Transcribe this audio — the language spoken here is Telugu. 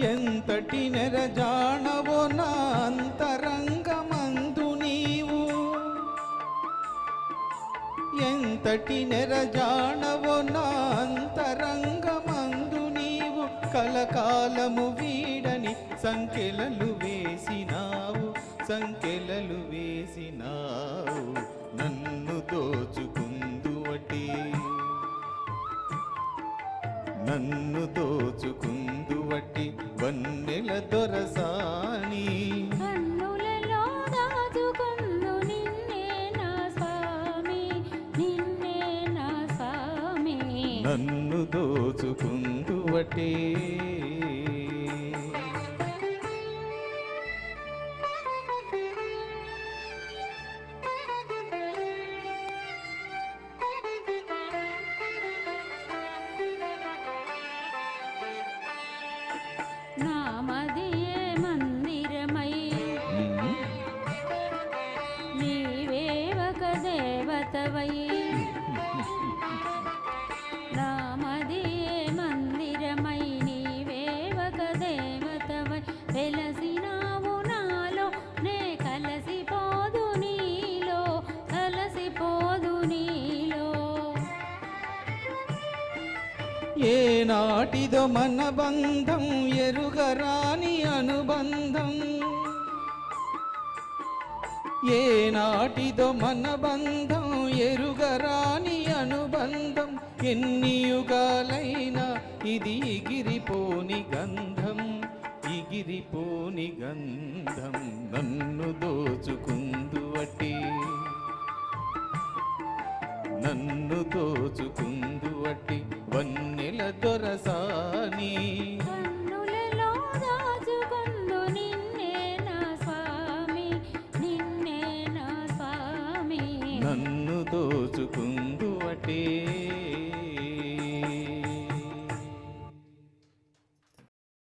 ఎంతటి నెరజాణవో నా అంతరంగమందు నీవు. ఎంతటి నెరజాణవో నా అంతరంగమందు నీవు. కలకాలము వీడని సంఖ్యలలు వేసినావు సంఖ్యలలు వేసినావు. నన్ను దోచుకుందువటి నన్ను దోచుకుందువటి. వన్నెల దొరసాని. కన్నులలో దాచుకొందు నిన్నే నా స్వామి నిన్నే నా స్వామి. నన్ను దోచుకుందువటే. దేవతవై నామదియే మందిరమై నీవే దేవతవై. వెలసినావు నాలో నే కలసిపోదు నీలో కలసిపోదు నీలో. మన బంధం ఎరుగరాని అనుబంధం. ఏ నాటిదో మన బంధం ఎరుగరాని అనుబంధం. ఎన్ని యుగాలైనా ఇది ఎగిరిపోని గంధం ఇగిరిపోని గంధం నన్ను దోచుకుందువటి. నన్ను దోచుకుందువటి వన్నెల దొరసాని. నిన్నే